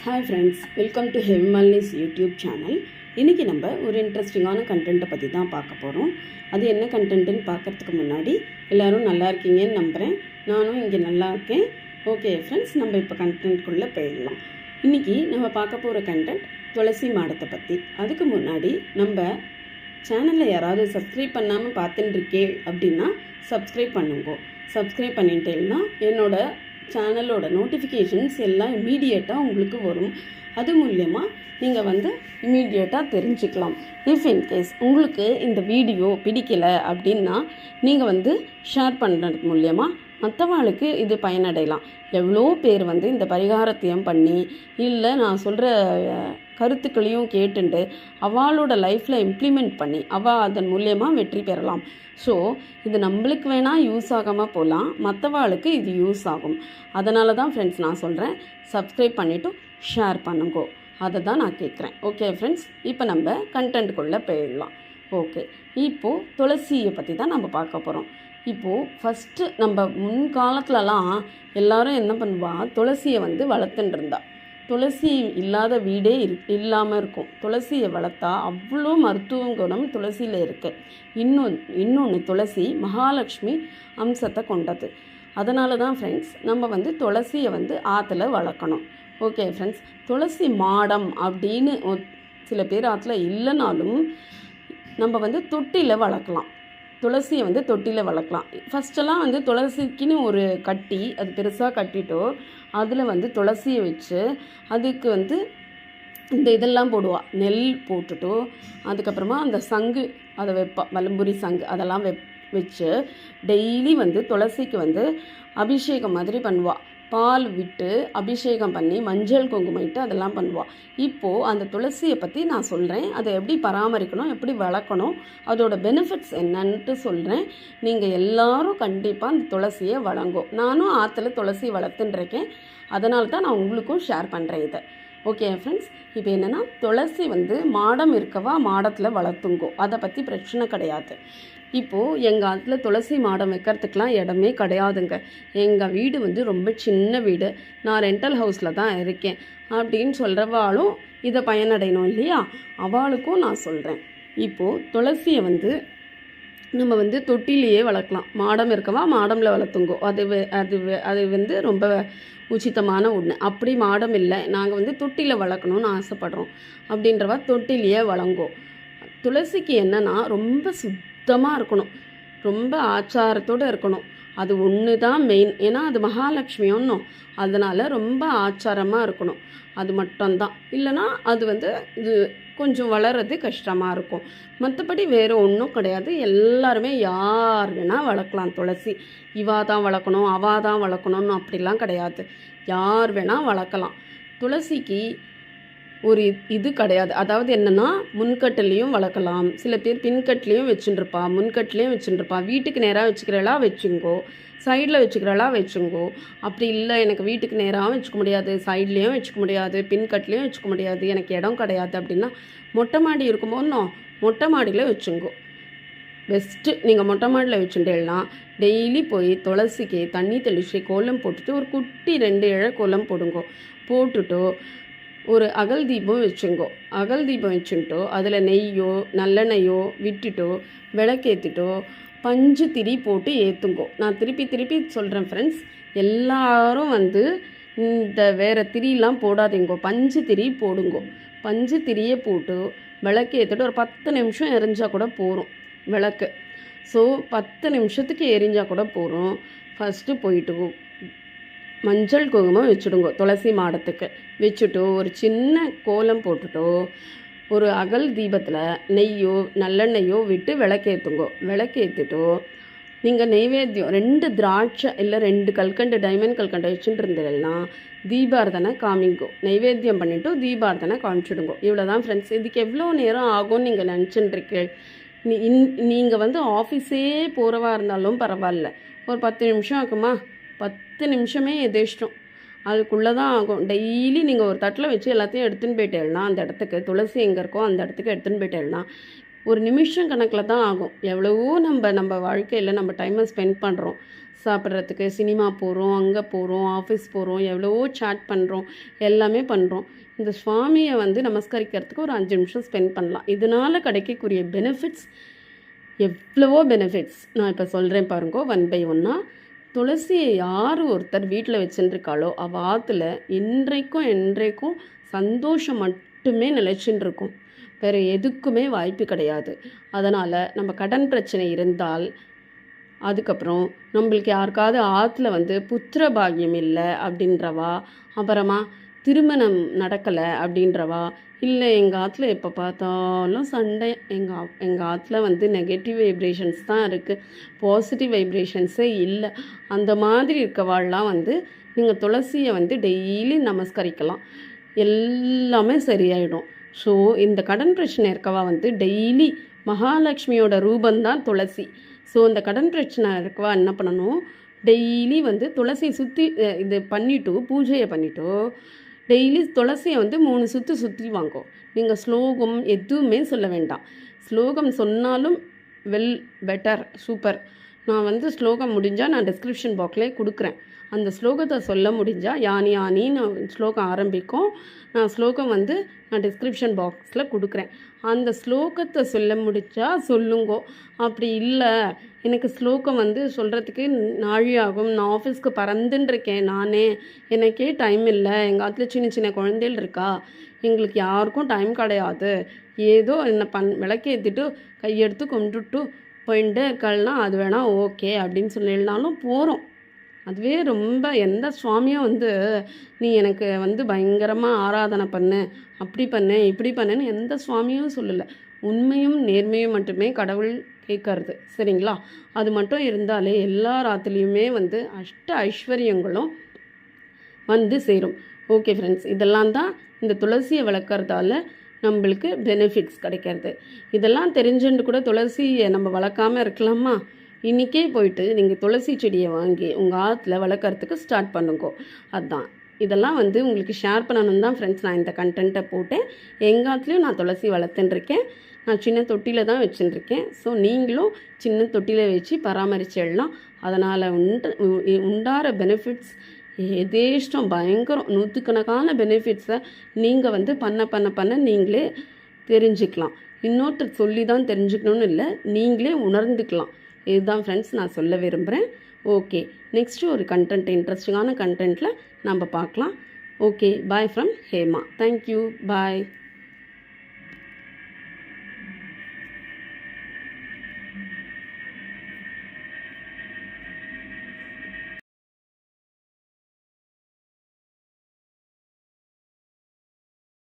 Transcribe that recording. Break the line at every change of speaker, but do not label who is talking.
Hi friends welcome to ஹெவ்மல்னிஸ் YouTube channel இன்றைக்கி நம்ம ஒரு இன்ட்ரெஸ்டிங்கான கண்டென்ட்டை பற்றி தான் பார்க்க போகிறோம் அது என்ன கண்டென்ட்டுன்னு பார்க்கறதுக்கு முன்னாடி எல்லோரும் நல்லா இருக்கீங்கன்னு நம்புகிறேன் நானும் இங்கே நல்லா இருக்கேன். ஓகே ஃப்ரெண்ட்ஸ் நம்ம இப்போ கண்டென்ட்குள்ளே போயிடலாம். இன்றைக்கி நம்ம பார்க்க போகிற கண்டென்ட் துளசி மாடத்தை பற்றி அதுக்கு முன்னாடி நம்ம சேனலில் யாராவது சப்ஸ்கிரைப் பண்ணாமல் பார்த்துட்டுருக்கே அப்படின்னா சப்ஸ்கிரைப் பண்ணுங்க. சப்ஸ்கிரைப் பண்ணிட்டேன்னா என்னோடய சேனலோட நோட்டிஃபிகேஷன்ஸ் எல்லாம் இமீடியட்டாக உங்களுக்கு வரும். அது மூலயமா நீங்கள் வந்து இமீடியட்டாக தெரிஞ்சுக்கலாம். இஃப் இன்கேஸ் உங்களுக்கு இந்த வீடியோ பிடிக்கலை அப்படின்னா நீங்கள் வந்து ஷேர் பண்ணுறது மூலியமாக மற்றவாளுக்கு இது பயனடையலாம். எவ்வளோ பேர் வந்து இந்த பரிகாரத்தையும் பண்ணி இல்லை நான் சொல்கிற கருத்துக்களையும் கேட்டுண்டு அவளோட லைஃப்பில் இம்ப்ளிமெண்ட் பண்ணி அவள் அதன் மூலியமாக வெற்றி பெறலாம். ஸோ இது நம்மளுக்கு வேணால் யூஸ் ஆகாமல் போகலாம் மற்றவாளுக்கு இது யூஸ் ஆகும். அதனால தான் ஃப்ரெண்ட்ஸ் நான் சொல்கிறேன் சப்ஸ்கிரைப் பண்ணிவிட்டு ஷேர் பண்ணுங்கோ. அதை தான் நான் கேட்குறேன் ஓகே ஃப்ரெண்ட்ஸ் இப்போ நம்ம கண்டென்ட்டுக்குள்ளே போயிடலாம். ஓகே. இப்போது துளசியை பற்றி தான் நம்ம பார்க்க போகிறோம் இப்போது ஃபஸ்ட்டு நம்ம முன்காலத்துலலாம் எல்லாரும் என்ன பண்ணுவா? துளசியை வந்து வளர்த்துட்டு இருந்தா துளசி இல்லாத வீடே இரு இல்லாமல் இருக்கும். துளசியை வளர்த்தா அவ்வளோ மருத்துவ குணம் துளசியில் இருக்குது இன்னொன்று இன்னொன்று துளசி மகாலட்சுமி அம்சத்தை கொண்டது. அதனால தான் ஃப்ரெண்ட்ஸ் நம்ம வந்து துளசியை வந்து ஆற்றுல வளர்க்கணும். ஓகே ஃப்ரெண்ட்ஸ் துளசி மாடம் அப்படின்னு சில பேர் ஆற்றுல இல்லைனாலும் நம்ம வந்து தொட்டியில் வளர்க்கலாம். துளசியை வந்து தொட்டியில் வளர்க்கலாம். ஃபஸ்ட்டெல்லாம் வந்து துளசிக்குன்னு ஒரு கட்டி அது பெருசாக கட்டிட்டோ அதில் வந்து துளசியை வச்சு அதுக்கு வந்து இந்த இதெல்லாம் போடுவாள் நெல் போட்டுட்டோ அதுக்கப்புறமா அந்த சங்கு அதை வைப்பா. வலம்புரி சங்கு அதெல்லாம் வெப் வச்சு டெய்லி வந்து துளசிக்கு வந்து அபிஷேகம் மாதிரி பண்ணுவாள் பால் விட்டு அபிஷேகம் பண்ணி மஞ்சள் குங்குமம் இட்டு அதெல்லாம் பண்ணுவாள் இப்போது அந்த துளசியை பற்றி நான் சொல்கிறேன் அதை எப்படி பராமரிக்கணும் எப்படி வளர்க்கணும் அதோட பெனிஃபிட்ஸ் என்னன்ட்டு சொல்கிறேன் நீங்கள் எல்லாரும் கண்டிப்பாக அந்த துளசியை வழங்கும். நானும் ஆற்றுல துளசி வளர்த்துன்றிருக்கேன். அதனால தான் நான் உங்களுக்கும் ஷேர் பண்ணுறேன் இதை. ஓகே ஃப்ரெண்ட்ஸ் இப்போ என்னென்னா துளசி வந்து மாடம் இருக்கவா மாடத்தில் வளர்த்துங்கோ. அதை பற்றி பிரச்சனை கிடையாது. இப்போது எங்கள் காலத்தில் துளசி மாடம் வைக்கிறதுக்கெலாம் இடமே கிடையாதுங்க. எங்கள் வீடு வந்து ரொம்ப சின்ன வீடு. நான் ரெண்டல் ஹவுஸில் தான் இருக்கேன். அப்படின்னு சொல்கிறவாளும் இதை பயனடையணும் இல்லையா? அவளுக்கும் நான் சொல்கிறேன் இப்போது துளசியை வந்து நம்ம வந்து தொட்டிலேயே வளர்க்கலாம். மாடம் இருக்கவா மாடமில் வளர்த்துங்கோ. அது அது அது வந்து ரொம்ப உச்சிதமான ஒன்று அப்படி மாடம் இல்லை. நாங்கள் வந்து தொட்டியில் வளர்க்கணும்னு ஆசைப்படுறோம். அப்படின்றவா தொட்டிலேயே வளங்கோ. துளசிக்கு என்னென்னா ரொம்ப சுத்தமாக இருக்கணும். ரொம்ப ஆச்சாரத்தோடு இருக்கணும். அது ஒன்று தான் மெயின் ஏன்னா அது மகாலட்சுமி ஒன்றும் அதனால் ரொம்ப ஆச்சாரமாக இருக்கணும். அது மட்டும்தான். இல்லைன்னா அது வந்து இது கொஞ்சம் வளர்றது கஷ்டமாக இருக்கும். மற்றபடி வேறு ஒன்றும் கிடையாது. எல்லாருமே யார் வேணால் வளர்க்கலாம் துளசி. இவா தான் வளர்க்கணும் அவா தான் வளர்க்கணும்னு அப்படிலாம் கிடையாது. யார் வேணால் வளர்க்கலாம். துளசிக்கு ஒரு இது கிடையாது. அதாவது என்னென்னா முன்கட்டிலையும் வளர்க்கலாம். சில பேர் பின்கட்லேயும் வச்சுருப்பா முன்கட்லேயும் வச்சுருப்பா வீட்டுக்கு நேராக வச்சுக்கிறளா வச்சுங்கோ. சைடில் வச்சுக்கிறளா வச்சுங்கோ. அப்படி இல்லை எனக்கு வீட்டுக்கு நேராகவும் வச்சுக்க முடியாது. சைட்லேயும் வச்சுக்க முடியாது. பின்கட்லேயும் வச்சுக்க முடியாது. எனக்கு இடம் கிடையாது அப்படின்னா மொட்டை மாடி இருக்கும்போது மொட்டை மாடியில் வச்சுங்கோ. பெஸ்ட்டு நீங்கள் மொட்டை மாடியில் வச்சுட்டேன்னா டெய்லி போய் துளசிக்கு தண்ணி தெளித்து கோலம் போட்டுட்டு ஒரு குட்டி ரெண்டு இழை கோலம் போடுங்கோ. போட்டுட்டோ ஒரு அகல் தீபம் வச்சுங்கோ. அகல் தீபம் வச்சுட்டோ அதில் நெய்யோ நல்லெண்ணையோ விட்டுட்டோ விளக்கேற்றிட்டோ பஞ்சு திரி போட்டு ஏற்றுங்கோ நான் திருப்பி திருப்பி சொல்கிறேன் ஃப்ரெண்ட்ஸ் எல்லாரும் வந்து இந்த வேறு திரியெலாம் போடாதீங்கோ. பஞ்சு திரி போடுங்கோ. பஞ்சு திரியை போட்டு விளக்கு ஏற்றிட்டு ஒரு பத்து நிமிஷம் எரிஞ்சால் கூட போகிறோம் விளக்கு. ஸோ பத்து நிமிஷத்துக்கு எரிஞ்சால் கூட போகிறோம் ஃபஸ்ட்டு போயிட்டு மஞ்சள் குங்குமம் வச்சுடுங்க துளசி மாடத்துக்கு. வச்சுட்டு ஒரு சின்ன கோலம் போட்டுட்டோ ஒரு அகல் தீபத்தில் நெய்யோ நல்லெண்ணெய்யோ விட்டு விளக்கேற்றுங்கோ விளக்கேற்றிட்டோ நீங்கள் நெய்வேத்தியம் ரெண்டு திராட்சை இல்லை ரெண்டு கல்கண்டு டைமண்ட் கல்கண்டு வச்சுட்டு இருந்தீங்கன்னா தீபார்த்தனை காமிங்கோ. நைவேத்தியம் பண்ணிவிட்டு தீபார்த்தனை காமிச்சிடுங்கோ. இவ்வளோ தான் ஃப்ரெண்ட்ஸ் இதுக்கு எவ்வளோ நேரம் ஆகும்னு நீங்கள் நினச்சிட்டுருக்கீங்க நீ இன் நீங்கள் வந்து ஆஃபீஸே போகிறவா இருந்தாலும் பரவாயில்ல. ஒரு பத்து நிமிஷம் ஆகுமா? பத்து நிமிஷமே எதேஷ்டம். அதுக்குள்ளே தான் ஆகும் டெய்லி நீங்கள் ஒரு தட்டில் வச்சு எல்லாத்தையும் எடுத்துன்னு போயிட்டேன்னா அந்த இடத்துக்கு துளசி எங்கே இருக்கோ அந்த இடத்துக்கு எடுத்துன்னு போயிட்டேன்னா ஒரு நிமிஷம் கணக்கில் தான் ஆகும். எவ்வளவோ நம்ம நம்ம வாழ்க்கையில் நம்ம டைமை ஸ்பெண்ட் பண்ணுறோம் சாப்பிட்றதுக்கு சினிமா போகிறோம் அங்கே போகிறோம் ஆஃபீஸ் போகிறோம் எவ்வளவோ சாட் பண்ணுறோம் எல்லாமே பண்ணுறோம் இந்த சுவாமியை வந்து நமஸ்கரிக்கிறதுக்கு ஒரு அஞ்சு நிமிஷம் ஸ்பெண்ட் பண்ணலாம். இதனால் கிடைக்கக்கூடிய பெனிஃபிட்ஸ் எவ்வளவோ பெனிஃபிட்ஸ் நான் இப்போ சொல்கிறேன் பாருங்கோ ஒன் பை ஒன்னாக துளசியை யார் ஒருத்தர் வீட்டில் வச்சுருக்காளோ அவள் ஆற்றுல இன்றைக்கும் என்றைக்கும் சந்தோஷம் மட்டுமே நிலச்சின்னு இருக்கும் வேறு எதுக்குமே வாய்ப்பு கிடையாது. அதனால் நம்ம கடன் பிரச்சனை இருந்தால் அதுக்கப்புறம் நம்மளுக்கு யாருக்காவது ஆற்றுல வந்து புத்திர பாகியம் இல்லை அப்படின்றவா அப்புறமா திருமணம் நடக்கலை அப்படின்றவா? இல்லை எங்கள் ஆற்றுல எப்போ பார்த்தாலும் சண்டை. எங்கள் எங்கள் ஆற்றுல வந்து நெகட்டிவ் வைப்ரேஷன்ஸ் தான் இருக்குது பாசிட்டிவ் வைப்ரேஷன்ஸே இல்லை. அந்த மாதிரி இருக்கவாள்லாம் வந்து நீங்கள் துளசியை வந்து டெய்லி நமஸ்கரிக்கலாம். எல்லாமே சரியாயிடும். ஸோ இந்த கடன் பிரச்சனை இருக்கவா வந்து டெய்லி மகாலட்சுமியோட ரூபந்தான் துளசி. ஸோ இந்த கடன் பிரச்சனை இருக்கவா என்ன பண்ணணும்? டெய்லி வந்து துளசியை சுற்றி இது பண்ணிவிட்டு பூஜையை பண்ணிவிட்டு டெய்லி துளசியை வந்து மூணு சுற்று சுற்றி வாங்கோ. நீங்கள் ஸ்லோகம் எதுவுமே சொல்ல வேண்டாம். ஸ்லோகம் சொன்னாலும் வெல் பெட்டர் சூப்பர். நான் வந்து ஸ்லோகம் முடிஞ்சால் நான் டிஸ்கிரிப்ஷன் பாக்ஸ்லேயே கொடுக்குறேன். அந்த ஸ்லோகத்தை சொல்ல முடிஞ்சால் யானி யானின்னு ஸ்லோகம் ஆரம்பிக்கும். நான் ஸ்லோகம் வந்து நான் டிஸ்கிரிப்ஷன் பாக்ஸில் கொடுக்குறேன். அந்த ஸ்லோகத்தை சொல்ல முடிஞ்சா சொல்லுங்கோ. அப்படி இல்லை. எனக்கு ஸ்லோகம் வந்து சொல்கிறதுக்கு நாழியாகும். ஆகும் நான் ஆஃபீஸ்க்கு பறந்துட்டுருக்கேன் நானே. எனக்கே டைம் இல்லை. எங்கள் ஆற்றுல சின்ன சின்ன குழந்தைகள் இருக்கா? எங்களுக்கு யாருக்கும் டைம் கிடையாது. ஏதோ என்ன பண் விளக்கேற்றிட்டு கையெடுத்து கும்பிட்டுட்டு போயிட்டு இருக்கலனா அது வேணால் ஓகே அப்படின்னு சொல்லினாலும் போகிறோம் அதுவே ரொம்ப எந்த சுவாமியும் வந்து நீ எனக்கு வந்து பயங்கரமாக ஆராதனை பண்ணு அப்படி பண்ணு இப்படி பண்ணுன்னு எந்த சுவாமியும் சொல்லலை. உண்மையும் நேர்மையும் மட்டுமே கடவுள் கேட்கறது சரிங்களா? அது மட்டும் இருந்தாலே எல்லா ராத்திரியுமே வந்து அஷ்ட ஐஸ்வர்யங்களும் வந்து சேரும். ஓகே ஃப்ரெண்ட்ஸ் இதெல்லாம் தான் இந்த துளசியை வளர்க்குறதால நம்மளுக்கு பெனிஃபிட்ஸ் கிடைக்கிறது. இதெல்லாம் தெரிஞ்சுட்டு கூட துளசியை நம்ம வளர்க்காமல் இருக்கலாமா? இன்றைக்கே போயிட்டு நீங்கள் துளசி செடியை வாங்கி உங்கள் ஆற்றுல வளர்க்குறதுக்கு ஸ்டார்ட் பண்ணுங்க. அதுதான் இதெல்லாம் வந்து உங்களுக்கு ஷேர் பண்ணணும் தான் ஃப்ரெண்ட்ஸ் நான் இந்த கண்டென்ட்டை போட்டேன். எங்கள் ஆற்றுலையும் நான் துளசி வளர்த்துட்டுருக்கேன் நான் சின்ன தொட்டியில் தான் வச்சுட்டுருக்கேன் ஸோ நீங்களும் சின்ன தொட்டியில் வச்சு பராமரிச்சிடலாம். அதனால் உண்டு உண்டார பெனிஃபிட்ஸ் எதேஷ்டம் பயங்கரம். நூற்றுக்கணக்கான பெனிஃபிட்ஸை நீங்கள் வந்து பண்ண பண்ண பண்ண நீங்களே தெரிஞ்சுக்கலாம். இன்னொருத்தர் சொல்லி தான் தெரிஞ்சுக்கணும்னு இல்லை நீங்களே உணர்ந்துக்கலாம். இதுதான் ஃப்ரெண்ட்ஸ் நான் சொல்ல விரும்புகிறேன் ஓகே நெக்ஸ்ட்டு ஒரு கண்டென்ட் இன்ட்ரெஸ்டிங்கான கண்டென்ட்டில் நம்ம பார்க்கலாம். Okay bye from Hema. Thank you bye